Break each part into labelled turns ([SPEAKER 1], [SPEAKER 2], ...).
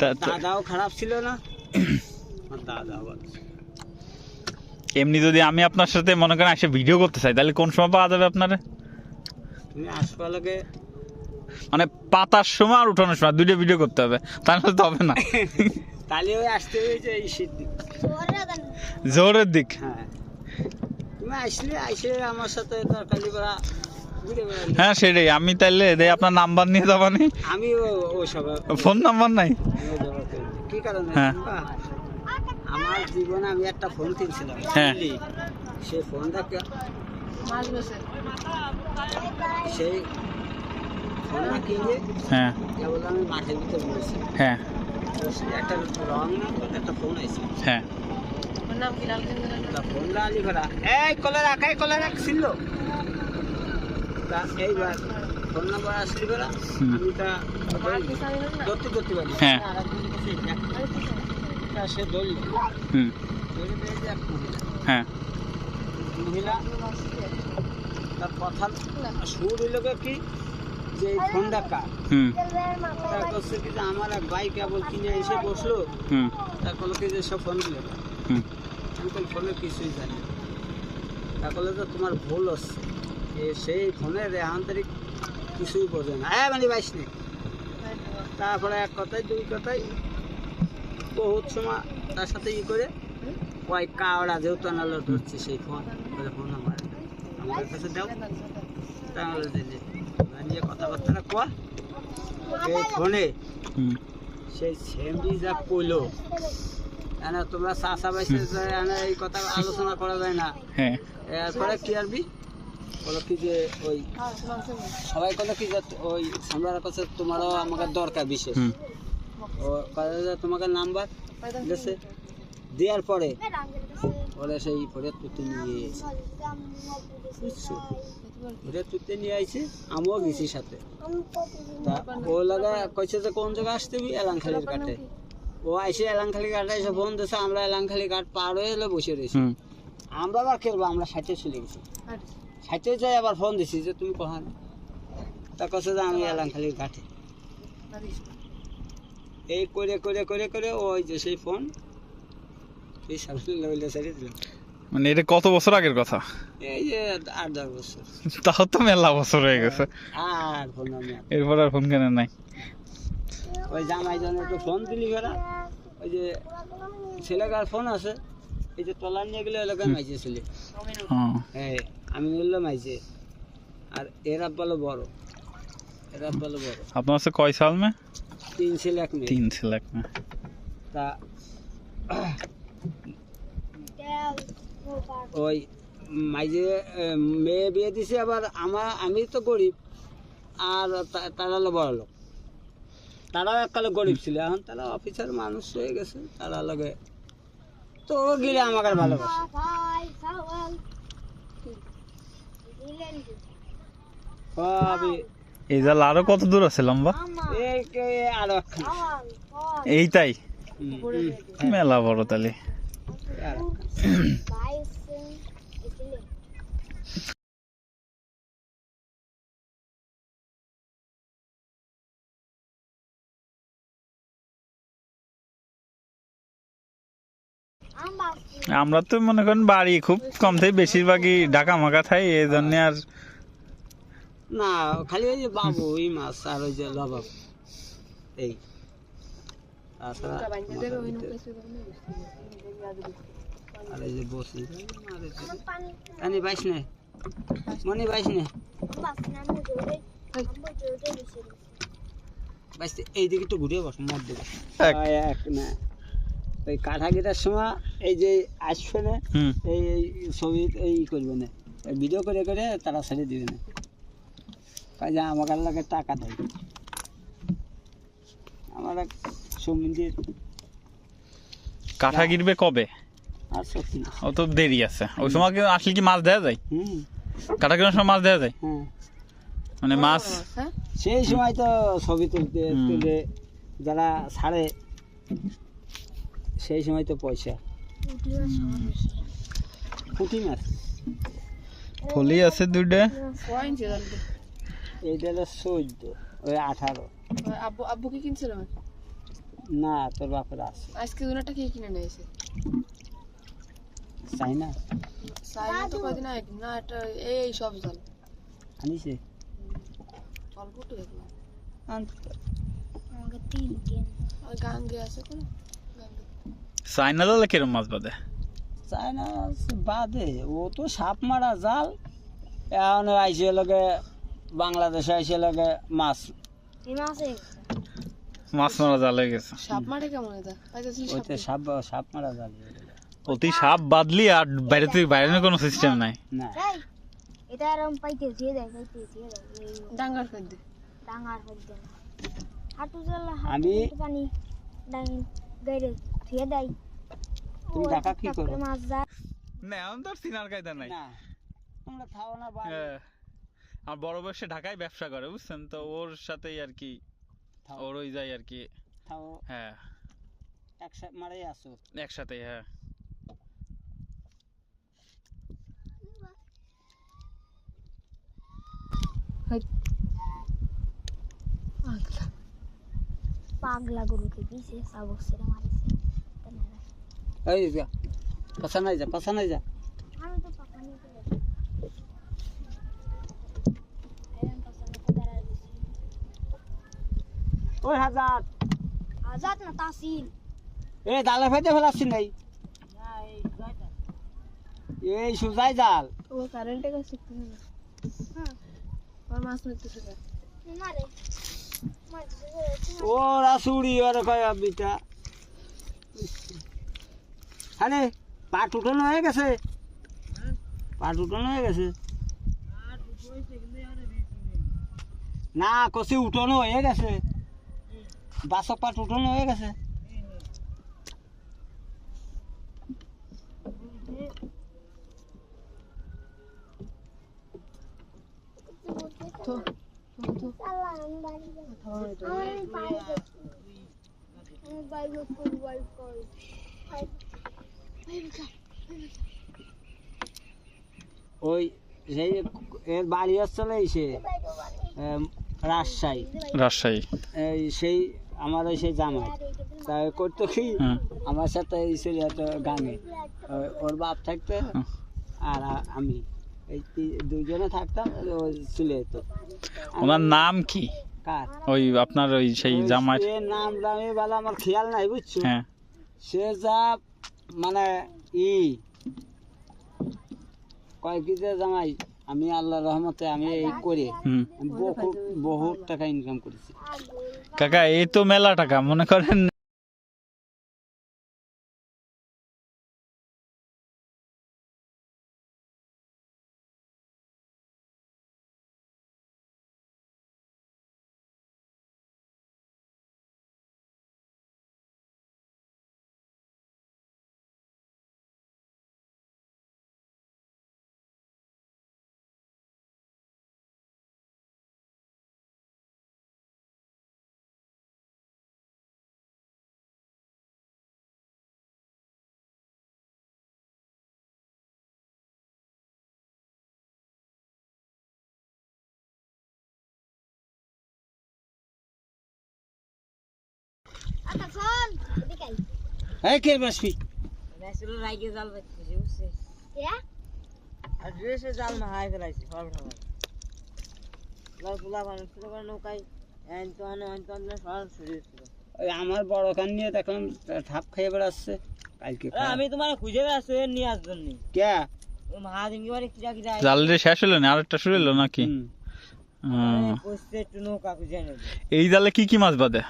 [SPEAKER 1] দাদাও খারাপ ছিল না। দাদাও
[SPEAKER 2] এমনি যদি আমি আপনার সাথে মনে করেন এসে ভিডিও করতে চাই তাহলে কোন সময় পাওয়া যাবে আপনার?
[SPEAKER 1] তুমি
[SPEAKER 2] মানে পাতার সময় আর উঠানোর সময় দুইটা ভিডিও করতে হবে তাহলে তো হবে না।
[SPEAKER 1] তাহলে ওই আসতে হয়েছে এই শীত
[SPEAKER 2] জোরের দিক।
[SPEAKER 1] হ্যাঁ। তুমি আসলে আইসে আমার সাথে তরকারি করা
[SPEAKER 2] হ্যাঁ সেটাই। আমি তাইলে দেই আপনার নাম্বার নিয়ে যাবানি
[SPEAKER 1] আমি ও সব
[SPEAKER 2] ফোন নাম্বার নাই?
[SPEAKER 1] কি কারণে?
[SPEAKER 2] হ্যাঁ।
[SPEAKER 1] আমার জীবনে আমি একটা ফোন কিনছিলাম
[SPEAKER 2] হ্যাঁ।
[SPEAKER 1] সেই ফোনটা কিনে
[SPEAKER 2] হ্যাঁ।
[SPEAKER 1] কেবল আমি মাঠের ভিতরে বলেছি
[SPEAKER 2] হ্যাঁ।
[SPEAKER 1] একটা রং একটা ফোন আছে
[SPEAKER 2] হ্যাঁ।
[SPEAKER 1] ফোনটা আলি করা এই কলে রাখ এই কলে রাখ ছিল। তা এইবার ফোন নাম্বার আসলি
[SPEAKER 2] হুম।
[SPEAKER 1] আমি তা ধরতে ধরতে পারি
[SPEAKER 2] হ্যাঁ।
[SPEAKER 1] একটা সে ধরল।
[SPEAKER 2] হুম।
[SPEAKER 1] ধরে পেয়েছে এক মহিলা।
[SPEAKER 2] হ্যাঁ।
[SPEAKER 1] মহিলা তার কথা সুর হইল কি? যে কার?
[SPEAKER 2] হুম।
[SPEAKER 1] তার কাছে কি যে আমার এক ভাই কেবল কিনে এসে বসল?
[SPEAKER 2] হুম।
[SPEAKER 1] তার কলো কি যে সব ফোন দিল? আমি তো ফোনে কিছুই জানি তা বলে তো তোমার ভুল হচ্ছে। এ সেই ফোনের আন্তরিক কিছুই বোঝে না। হ্যাঁ মানে বাইশ নেই তারপরে এক কথায় দুই কথায় বহুত সময় তার সাথে ই করে ওই কাওড়া যেহেতু আনালো ধরছে সেই ফোন বলে ফোন নাম্বার আমার কাছে দাও। তাহলে দিলে নিয়ে কথাবার্তা কর। সেই ফোনে সেই সেমডি যা কইলো তোমরা চাষা বাইসে এই কথা আলোচনা করা যায় না।
[SPEAKER 2] হ্যাঁ।
[SPEAKER 1] এরপরে কি আরবি বলো কি যে ওই সবাই বলো কি যে ওই সামলার কাছে তোমারও আমাকে দরকার বিশেষ। ও তোমাকে নাম্বার দিয়েছে। দেওয়ার পরে ওরা সেই তুলতে নিয়ে বুঝছ? ফরিয়াদ নিয়ে আইছে আমিও গেছি সাথে। তা ও লাগা কইছে যে কোন জায়গায় আসতে বি এলাংখালির কাটে ও আইসে এলাংখালি ঘাটে এসে ফোন দিয়েছে আমরা এলাংখালি ঘাট পার হয়ে এলে বসে রয়েছি। আমরা আবার খেলব আমরা সাথে চলে গেছি। সাইটে যাই আবার ফোন দিছি যে তুমি কখন তা কাছে যে আমি এলাম খালি ঘাটে। এই করে করে করে করে ওই যে সেই ফোন এই সামনে ছেড়ে দিলাম।
[SPEAKER 2] মানে এটা কত বছর আগের কথা?
[SPEAKER 1] এই যে আট দশ বছর।
[SPEAKER 2] তাও তো মেলা বছর হয়ে গেছে।
[SPEAKER 1] আর ফোন
[SPEAKER 2] এরপর আর ফোন কেন নাই।
[SPEAKER 1] ওই জামাই জন্য একটু ফোন দিলি ঘরা ওই যে ছেলেকার ফোন আছে। এই যে তলার নিয়ে গেলে এলাকায় মাইছে ছেলে।
[SPEAKER 2] হ্যাঁ
[SPEAKER 1] আমি বললাম মাইছে আর এর আব্বালো বড়। এর আব্বালো বড়।
[SPEAKER 2] আপনার কাছে কয় সাল মে
[SPEAKER 1] ছেলে এক মেয়ে।
[SPEAKER 2] তিন ছিলাক মে
[SPEAKER 1] তা ওই মাইজে মেয়ে বিয়ে দিছে আবার আমার আমি তো গরিব। আর তারা হলো বড় লোক। তারাও এককালে গরিব ছিল। এখন তারা অফিসার মানুষ হয়ে গেছে। তারা লগে তো গিলে আমাকে ভালোবাসে সবই
[SPEAKER 2] এই জাল আরও কত দূর আছে লম্বা? এইটাই? মেলা বড়
[SPEAKER 1] একখানা।
[SPEAKER 2] আমরা তো মনে করেন বাড়ি খুব কম থেকে বেশিরভাগই ঢাকা মাকা থাই এই জন্য আর
[SPEAKER 1] না খালি ওই যে বাবু ওই মাছ আর ওই যে লবাব এই। তাছাড়া আর এই যে বসি। কানি পাইস নে। মনি নে। বাইস এই দিকে একটু ঘুরে বস মত দিকে
[SPEAKER 2] এক।
[SPEAKER 1] না। ওই কাঠা গেটার সময় এই যে আসবে না এই এই ছবি এই করবে না। ভিডিও করে করে তারা ছেড়ে দিবে না। কাজে আমাকে লাগে টাকা দেয়। আমার এক সমিতির
[SPEAKER 2] কাঠা গিরবে কবে?
[SPEAKER 1] আর সত্যি না।
[SPEAKER 2] ও তো দেরি আছে। ওই সময় কি আসলে কি মাছ দেওয়া যায়?
[SPEAKER 1] হুম।
[SPEAKER 2] কাঠা কেনার সময় মাছ দেওয়া যায়?
[SPEAKER 1] হ্যাঁ।
[SPEAKER 2] মানে মাছ?
[SPEAKER 1] সেই সময় তো ছবি তুলতে
[SPEAKER 2] হুম।
[SPEAKER 1] তুলে যারা ছাড়ে সেই সময় তো পয়সা। পুঁটি মাছ
[SPEAKER 2] ফলি আছে দুইটা।
[SPEAKER 1] এইটা হলো চোদ্দ ওই আঠারো।
[SPEAKER 3] আব্বু আব্বু কি কিনছিল?
[SPEAKER 1] না তোর বাপের আছে।
[SPEAKER 3] আজকে দুনাটা কে কিনে নিয়েছে
[SPEAKER 1] চাই না
[SPEAKER 3] তো কদিন আগে না এটা এই সব জল।
[SPEAKER 1] আনিছে?
[SPEAKER 3] অল্প একটু দেখলাম
[SPEAKER 1] আন-
[SPEAKER 3] আর গাঙ্গে আছে কোনো?
[SPEAKER 2] চাইনা কিরম মাছ বাদে
[SPEAKER 1] চাই না বাদে ও তো সাপ মারা জাল। এখন আইসে লগে বাংলাদেশে আইসে লগে মাছ।
[SPEAKER 2] মাছ মারা জাল গেছে।
[SPEAKER 3] সাপ মারে কেমন এটা? সাপ
[SPEAKER 1] ওইতে সাপ সাপ মারা জাল
[SPEAKER 2] অতি সাপ বাদলি আর বাইরে থেকে বাইরে কোনো সিস্টেম নাই।
[SPEAKER 1] না।
[SPEAKER 4] এটা এরকম পাইতে দিয়ে দেয় পাইতে দিয়ে দেয়
[SPEAKER 3] ডাঙ্গার ফেল দে।
[SPEAKER 4] ডাঙার হইতে না হাঁটু জ্বালা
[SPEAKER 1] আমি-
[SPEAKER 4] পানি। ডাঙ গাইরে দেয়
[SPEAKER 1] তুমি টাকা কি করো?
[SPEAKER 4] মাছ যায়।
[SPEAKER 2] না এখন তো সিনার কায়দা নাই।
[SPEAKER 1] না তোমরা থাও না বাড়ি
[SPEAKER 2] আর বড় বয়সে ঢাকায় ব্যবসা করে বুঝছেন? তো ওর সাথেই আর কি ওর ওই যায় আর কি। হ্যাঁ।
[SPEAKER 1] একসাথে মারাই আসো।
[SPEAKER 2] একসাথেই হ্যাঁ।
[SPEAKER 4] পাগলা। গরুকে দিছে সাবক সেরে মারিছে।
[SPEAKER 1] এই যা পাশা নাই যা পাশা নাই যা
[SPEAKER 4] আমি তো পাকা নিয়ে চলে যাই। এরম পাশানে কোদারা দিছি।
[SPEAKER 1] ওই হাজার?
[SPEAKER 4] আজাদ না তাসিল
[SPEAKER 1] এ জালে ফেটে ফেলাচ্ছি নাই? এই সুজাই জাল।
[SPEAKER 3] ও কারেন্টে কাছে
[SPEAKER 4] হ্যাঁ।
[SPEAKER 3] আর মাছ মারতেছে না
[SPEAKER 4] মারছে
[SPEAKER 1] ওরা চুরি ওর কয় বিটা আরে পাট উঠানো হয়ে গেছে? পাট উঠানো হয়ে গেছে? না কষি উঠানো হয়ে গেছে। বাসক পাট উঠানো হয়ে গেছে। ওই সেই এর বাড়ি আসছিল এই সে এম, রাজশাহী।
[SPEAKER 2] রাজশাহী।
[SPEAKER 1] এই সেই আমার ওই সেই জামাই। তাই করতো কি
[SPEAKER 2] হ্যাঁ।
[SPEAKER 1] আমার সাথে এই ছিল একটা গানে। ওর বাপ থাকতো আর আমি। এই তি- দুজনে থাকতাম ও চলে যেত
[SPEAKER 2] ওনার নাম কি?
[SPEAKER 1] কার?
[SPEAKER 2] ওই আপনার ওই সেই জামাই
[SPEAKER 1] নাম দামি বলে আমার খেয়াল নাই বুঝছ?
[SPEAKER 2] হ্যাঁ।
[SPEAKER 1] সে যা মানে ই। কয় কি যে জামাই? আমি আল্লাহর রহমতে আমি এই করে বহু বহুত টাকা ইনকাম করেছি।
[SPEAKER 2] কাকা এই তো মেলা টাকা মনে করেন
[SPEAKER 1] বাসবি?
[SPEAKER 4] ইয়া
[SPEAKER 1] ওই আমার বড় কান নিয়ে দেখলাম ঠাপ খেয়ে বেড়াচ্ছে। কালকে আমি তোমার খুঁজে বেড়াচ্ছি নিয়ে আসবেন কে?
[SPEAKER 2] জাল দিয়ে শেষ হলো না? আরেকটা শুরু হলো নাকি। এই জালে কি কি মাছ বাদে?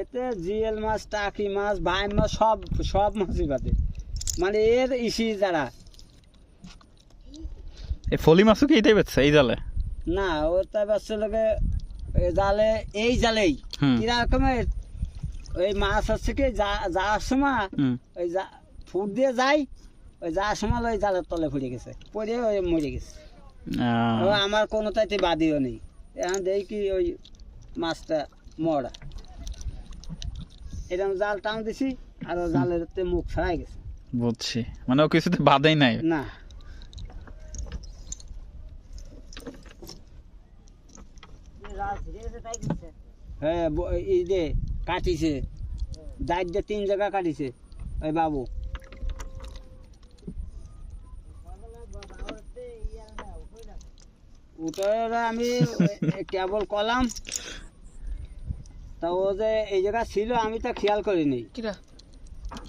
[SPEAKER 1] এতে জিএল মাছ টাকি মাছ ভাই মাছ সব সব মাছই বাদে। মানে এর ইসি যারা।
[SPEAKER 2] এই ফলি মাছও কি এইটাই বেচছে এই জালে?
[SPEAKER 1] না তাই বাচ্চা লোকে জালে এই জালেই।
[SPEAKER 2] হুম।
[SPEAKER 1] কিরকমের ওই মাছ হচ্ছে কি যাওয়ার সময় ওই ফুট দিয়ে যাই ওই যাওয়ার সময় ওই জালের তলে ফুটে গেছে পড়ে ওই মরে গেছে। আমার কোনো তাইতে বাদিও নেই। এখন দেখি ওই মাছটা মরা। এরকম জাল টান দিছি আর জালের মুখ ফেরাই গেছে।
[SPEAKER 2] বুঝছি। মানে ও কিছুতে বাদেই নাই?
[SPEAKER 1] না। হ্যাঁ এই যে কাটিছে। দায়িত্ব তিন জায়গা কাটিছে ওই বাবু। ওটার আমি কেবল কলাম। তা ও যে এই জায়গা ছিল আমি তো খেয়াল করিনি।
[SPEAKER 3] কিরা?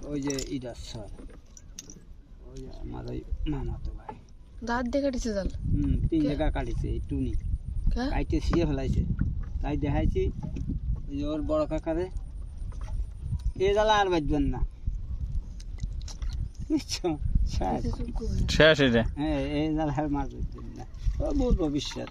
[SPEAKER 1] ওই যে ইডার স্যার। ওই যে আমার ওই মামাতো ভাই।
[SPEAKER 3] দাঁত দিছে জাল?
[SPEAKER 1] হুম তিন জায়গা কাটিছে এই টুনি। ছিঁড়ে ফেলাইছে। তাই দেখাইছি ওই যে ওর বড় কাকারে। এ জ্বালা আর বাঁচবেন না। শেষ।
[SPEAKER 2] এটা
[SPEAKER 1] হ্যাঁ এই জ্বালা আর মার বাঁচবেন না। ও বহুত ভবিষ্যৎ।